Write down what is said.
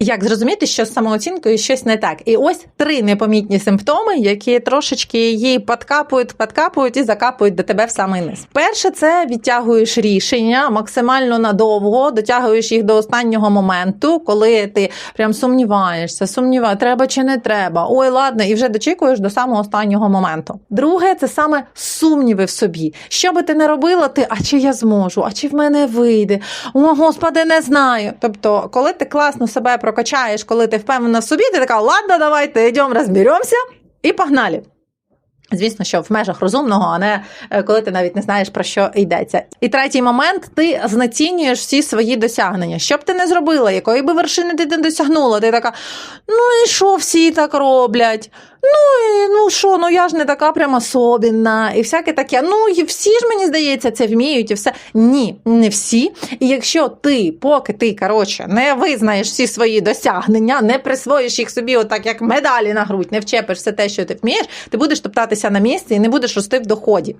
Як зрозуміти, що з самооцінкою щось не так? І ось три непомітні симптоми, які трошечки її подкапують, подкапують і закапують до тебе в самий низ. Перше, це відтягуєш рішення максимально надовго, дотягуєш їх до останнього моменту, коли ти прям сумніваєшся, сумніваєш, треба чи не треба. Ой, ладно, і вже дочікуєш до самого останнього моменту. Друге, це саме сумніви в собі. Що би ти не робила, ти а чи я зможу, а чи в мене вийде? О, господи, не знаю. Тобто, коли ти класно себе прокачаєш, коли ти впевнена в собі, ти така, ладно, давайте йдемо, розберемося і погнали. Звісно, що в межах розумного, а не е, коли ти навіть не знаєш про що йдеться. І третій момент: ти знецінюєш всі свої досягнення. Що б ти не зробила, якої би вершини ти не досягнула, ти така, ну і що всі так роблять? Ну ну що, ну я ж не така прям особенна, і всяке таке. Ну і всі ж мені здається, це вміють, і все. Ні, не всі. І якщо ти, поки ти коротше, не визнаєш всі свої досягнення, не присвоїш їх собі, отак як медалі на грудь, не вчепиш все те, що ти вмієш, ти будеш топтатися на місці і не будеш рости в доході.